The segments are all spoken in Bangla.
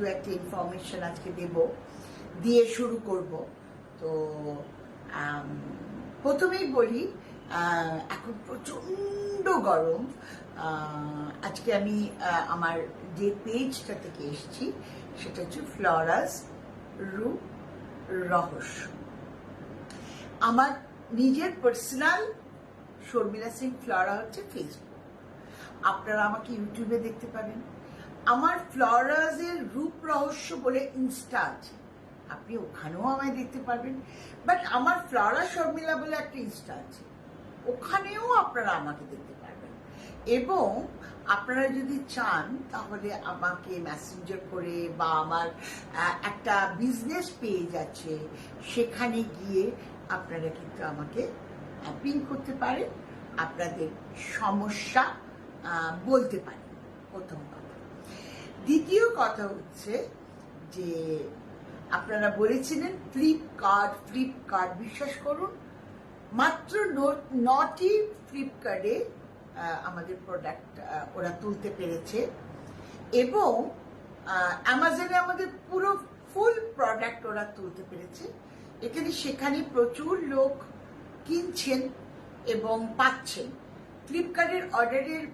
দু একটা ইনফরমেশন আজকে দেব, দিয়ে শুরু করব। তো প্রথমেই বলি এখন প্রচণ্ড গরম। আজকে আমি আমার যে পেজটা থেকে এসেছি, সেটা হচ্ছে ফ্লোরাস রু রহস্য। আমার নিজের পার্সোনাল শর্মিলা সিং ফ্লোরা হচ্ছে ফেসবুক আপনারা আমাকে ইউটিউবে দেখতে পারেন আমার ফ্লোরাজের রূপ রহস্য বলে ইনস্টা আছে আপনি ওখানেও আমায় দেখতে পারবেন। বাট আমার ফ্লোরা শর্মিলা বলে একটা ইনস্টা আছে ওখানেও আপনারা আমাকে দেখতে পারবেন। এবং আপনারা যদি চান, তাহলে আমাকে মেসেঞ্জার করে বা আমার একটা বিজনেস পেজ আছে, সেখানে গিয়ে আপনারা কিন্তু আমাকে পিন করতে পারেন। আপনাদের সমস্যা বলতে পারেন। প্রথম কথা দ্বিতীয় কথা হচ্ছে যে আপনারা বলেছিলেন ফ্লিপকার্ট ফ্লিপকার্ট বিশ্বাস করুন, মাত্র নটি ফ্লিপকার্টে আমাদের প্রোডাক্ট ওরা তুলতে পেরেছে। এবং অ্যামাজনে আমাদের পুরো ফুল প্রোডাক্ট ওরা তুলতে পেরেছে। এখানে সেখানে প্রচুর লোক কিনছেন এবং পাচ্ছেন। ফ্লিপকার্টের অর্ডারের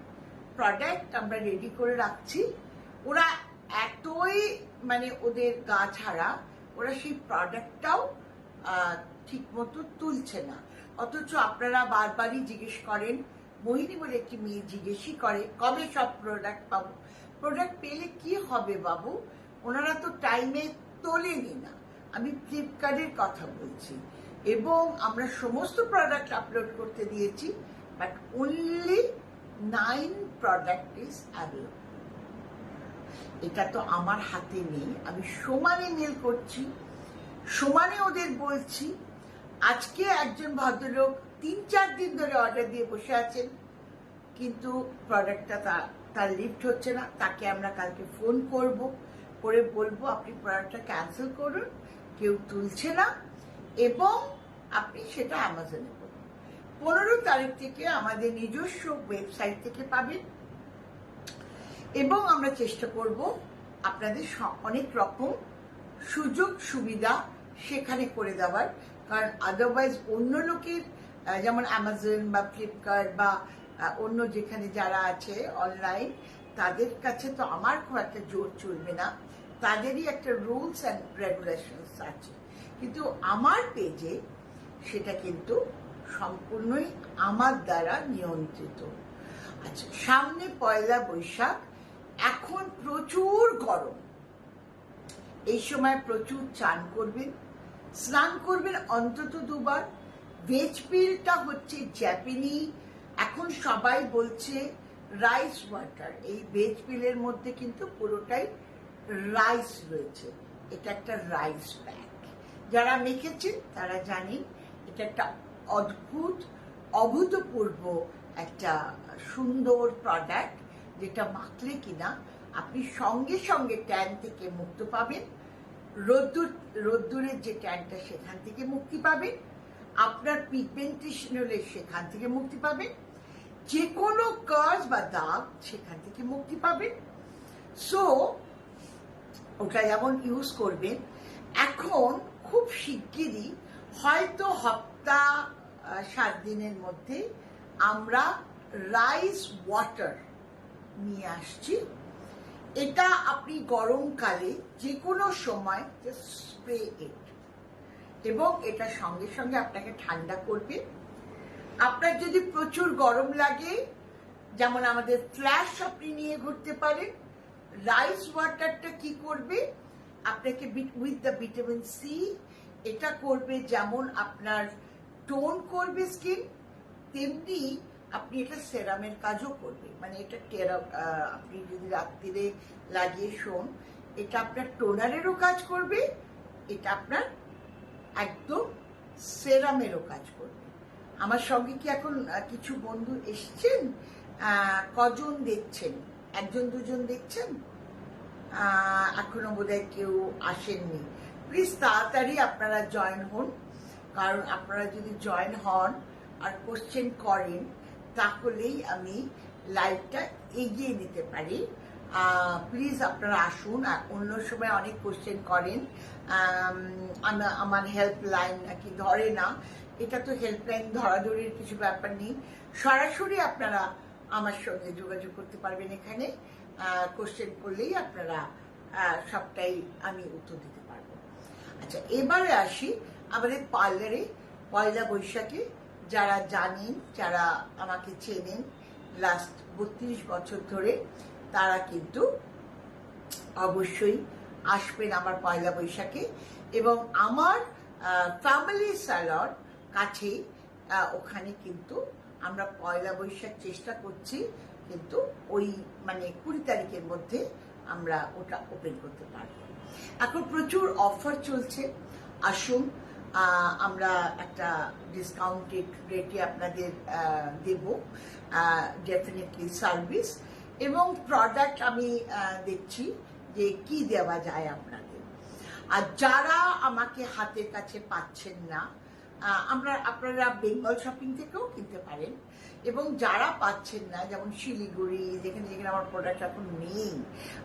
প্রোডাক্ট আমরা রেডি করে রাখছি। ওরা এতই মানে ওদের গা ছাড়া, ওরা সেই প্রোডাক্টটাও ঠিক মতো তুলছে না। অথচ আপনারা বারবারই জিজ্ঞেস করেন, মোহিনী বলে একটি মেয়ে জিজ্ঞেসই করে, কবে সব প্রোডাক্ট পাবো? প্রোডাক্ট পেলে কি হবে বাবু? ওনারা তো টাইমে তোলেনি না। আমি ফ্লিপকার্টের কথা বলছি। এবং আমরা সমস্ত প্রোডাক্ট আপলোড করতে দিয়েছি but only nine product is available এটা তো আমার হাতে নেই। আমি সমানে মেল করছি, সমানে ওদের বলছি, আজকে একজন ভদ্রলোক তিন চার দিন ধরে অর্ডার দিয়ে বসে আছেন, কিন্তু প্রোডাক্টটা তার তার লিফট হচ্ছে না। তাকে আমরা কালকে ফোন করব, করে বলব, আপনি প্রোডাক্টটা ক্যান্সেল করুন, কেউ তুলছে না। এবং আপনি সেটা অ্যামাজনে করুন। পনেরো তারিখ থেকে আমাদের নিজস্ব ওয়েবসাইট থেকে পাবেন। এবং আমরা চেষ্টা করব আপনাদের অনেক রকম সুযোগ, সুবিধা সেখানে করে দেওয়ার। কারণ আদারওয়াইজ অন্য লোকের যেমন অ্যামাজন বা ফ্লিপকার্ট বা অন্য যেখানে যারা আছে অনলাইন তাদের কাছে তো আমার খুব একটা জোর চলবে না। তাদেরই একটা রুলস অ্যান্ড রেগুলেশনস আছে। কিন্তু আমার পেজে সেটা কিন্তু সম্পূর্ণই আমার দ্বারা নিয়ন্ত্রিত। আচ্ছা সামনে পয়লা বৈশাখ এখন প্রচুর গরম। এই সময় প্রচুর চান করবেন, স্নান করবেন অন্তত দুবার। ভেজ পিলটা হচ্ছে জ্যাপিনি এখন সবাই বলছে রাইস ওয়াটার এই ভেজ পিলের মধ্যে কিন্তু পুরোটাই রাইস রয়েছে। এটা একটা রাইস প্যাক যারা মেখেছেন, তারা জানেন, এটা একটা অদ্ভুত, অভূতপূর্ব একটা সুন্দর প্রোডাক্ট যেটা মাখলে কিনা আপনি সঙ্গে সঙ্গে ট্যান থেকে মুক্ত পাবেন। রোদ্দুর, রোদ্দুরের যে ট্যানটা সেখান থেকে মুক্তি পাবেন। আপনার পিগমেন্টেশন হলে সেখান থেকে মুক্তি পাবেন। যে কোনো কাজ বা দাগ সেখান থেকে মুক্তি পাবেন। সো ওটা যেমন ইউজ করবেন, এখন খুব শিগগিরই হয়তো হপ্তা সাত দিনের মধ্যে আমরা রাইস ওয়াটার নিয়ে আসছি। এটা আপনি গরমকালে যে কোনো সময় স্প্রে ইট এবং এটা সঙ্গে সঙ্গে আপনাকে ঠান্ডা করবে। আপনার যদি প্রচুর গরম লাগে, যেমন আমাদের ফ্ল্যাশ আপনি নিয়ে ঘুরতে পারেন রাইস ওয়াটারটা কি করবে? আপনাকে উইথ দ্য ভিটামিন সি এটা করবে যেমন আপনার টোন করবে স্কিন তেমনি আপনি এটা সেরামের কাজও করবে মানে এটা টেরা আপনি যদি রাত্রিরে লাগিয়ে শোন, এটা আপনার টোনারেরও কাজ করবে, এটা আপনার একদম সেরামেরও কাজ করবে। আমার সঙ্গে কি এখন কিছু বন্ধু এসছেন? কজন দেখছেন? একজন দুজন দেখছেন? এখনও বোধহয় কেউ আসেননি। প্লিজ তাড়াতাড়ি আপনারা জয়েন হন, কারণ আপনারা যদি জয়েন হন আর কোশ্চেন করেন তাহলেই আমি লাইভটা এগিয়ে নিতে পারি। প্লিজ আপনারা আসুন। আর অন্য সময় অনেক কোশ্চেন করেন। আম, আমা- আমার হেল্পলাইন নাকি ধরে না। এটা তো হেল্পলাইন ধরাধরির কিছু ব্যাপার নেই। সরাসরি আপনারা আমার সঙ্গে যোগাযোগ করতে পারবেন এখানে। কোশ্চেন করলেই আপনারা সবটাই আমি উত্তর দিতে পারব। আচ্ছা এবারে আসি আমাদের পার্লারে পয়লা বৈশাখে। যারা জানেন, যারা আমাকে চেনেন লাস্ট বত্রিশ বছর ধরে, তারা কিন্তু অবশ্যই আসবেন আমার পয়লা বৈশাখে এবং আমার ফ্যামিলি স্যালন কাছে ওখানে কিন্তু আমরা পয়লা বৈশাখ চেষ্টা করছি, কিন্তু ওই মানে কুড়ি তারিখের মধ্যে আমরা ওটা ওপেন করতে পারব। এখন প্রচুর অফার চলছে। আসুন আমরা একটা ডিসকাউন্টেড রেটে আপনাদের দেব ডেফিনেটলি সার্ভিস এবং প্রোডাক্ট আমি দেখছি যে কি দেওয়া যায় আপনাদের। আর যারা আমাকে হাতের কাছে পাচ্ছেন না আমরা আপনারা বেঙ্গল শপিং থেকেও কিনতে পারেন। এবং যারা পাচ্ছেন না, যেমন শিলিগুড়ি, যেখানে যেখানে আমার প্রোডাক্ট এখন নেই,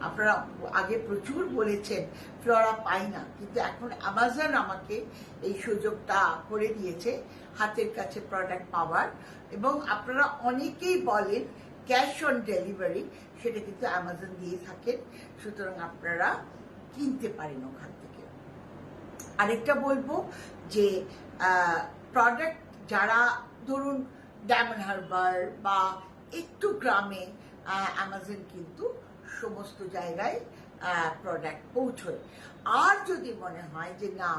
আপনারা আগে প্রচুর বলেছেন, ফ্লোরা পাই না, কিন্তু এখন অ্যামাজন আমাকে এই সুযোগটা করে দিয়েছে, হাতের কাছে প্রোডাক্ট পাওয়ার, এবং আপনারা অনেকেই বলেন ক্যাশ অন ডেলিভারি সেটা কিন্তু অ্যামাজন দিয়ে থাকেন, সুতরাং আপনারা কিনতে পারেন ওখান থেকে। আরেকটা বলব যে প্রোডাক্ট যারা, ধরুন ডায়মন্ড হারবার বা একটু গ্রামে অ্যামাজন কিন্তু সমস্ত জায়গায় প্রোডাক্ট পৌঁছয়। আর যদি মনে হয় যে না,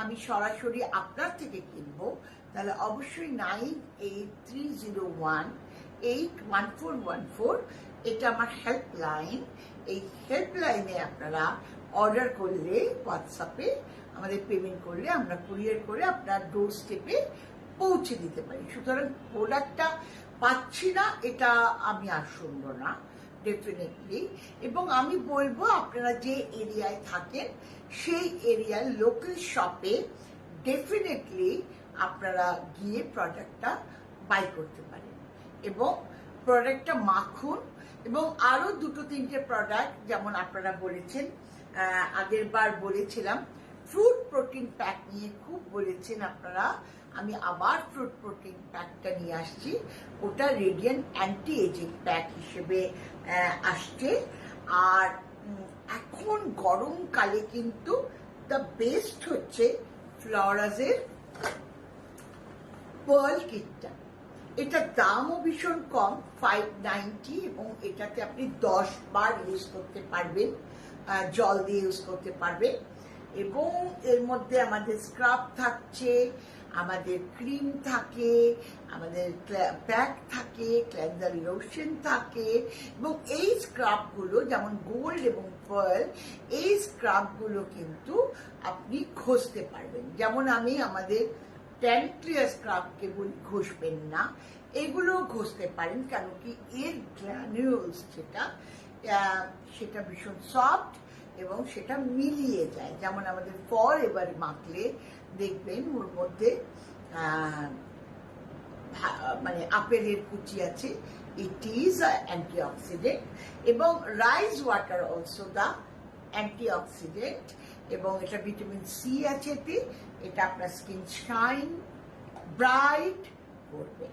আমি সরাসরি আপনার থেকে কিনবো, তাহলে অবশ্যই nine eight three zero one eight one four one four, এটা আমার হেল্পলাইন এই হেল্পলাইনে আপনারা অর্ডার করলে হোয়াটসঅ্যাপে আমাদের পেমেন্ট করলে আমরা কুরিয়ার করে আপনার ডোর স্টেপে পৌঁছে দিতে পারি। সুতরাং প্রোডাক্টটা পাচ্ছি না, এটা আমি আর শুনব না ডেফিনেটলি এবং আমি বলব, আপনারা যে এরিয়ায় থাকেন, সেই এরিয়ার লোকাল শপে ডেফিনেটলি আপনারা গিয়ে প্রোডাক্টটা বাই করতে পারেন। এবং প্রোডাক্টটা মাখুন। এবং আরও দুটো তিনটে প্রোডাক্ট যেমন আপনারা বলেছেন আগের বার বলেছিলাম ফ্রুট প্রোটিন প্যাক নিয়ে খুব বলেছেন আপনারা আমি আবার ফ্রুট প্রোটিন প্যাকটা নিয়ে আসছি। ওটা রেডিয়েন্ট অ্যান্টি এজিং প্যাক হিসেবে আসছে। আর এখন গরমকালে কিন্তু দ্য বেস্ট হচ্ছে ফ্লরাজের পার্ল কিটটা এটার দামও ভীষণ কম ফাইভ নাইনটি এবং এটাতে আপনি দশ বার ইউজ করতে পারবেন জল দিয়ে ইউজ করতে পারবেন। এবং এর মধ্যে আমাদের স্ক্রাব থাকছে আমাদের ক্রিম থাকে, আমাদের প্যাক থাকে ক্লেন্সার লোশন থাকে এবং এই স্ক্রাবগুলো যেমন গোল্ড এবং পার্ল এই স্ক্রাবগুলো কিন্তু আপনি ঘষতে পারবেন। যেমন আমি আমাদের ট্যান স্ক্রাবকে বলি ঘষবেন না এগুলো ঘষতে পারেন কেন কি এর গ্র্যানুলস যেটা সেটা ভীষণ সফট এবং সেটা মিলিয়ে যায়। যেমন আমাদের ফল এবার মাখলে দেখবেন ওর মধ্যে মানে আপেলের কুচি আছে ইট ইজ অ্যান্টিঅক্সিডেন্ট এবং rice water also the antioxidant এবং এটা ভিটামিন সি আছে এতে, এটা আপনার স্কিন শাইন ব্রাইট করবে।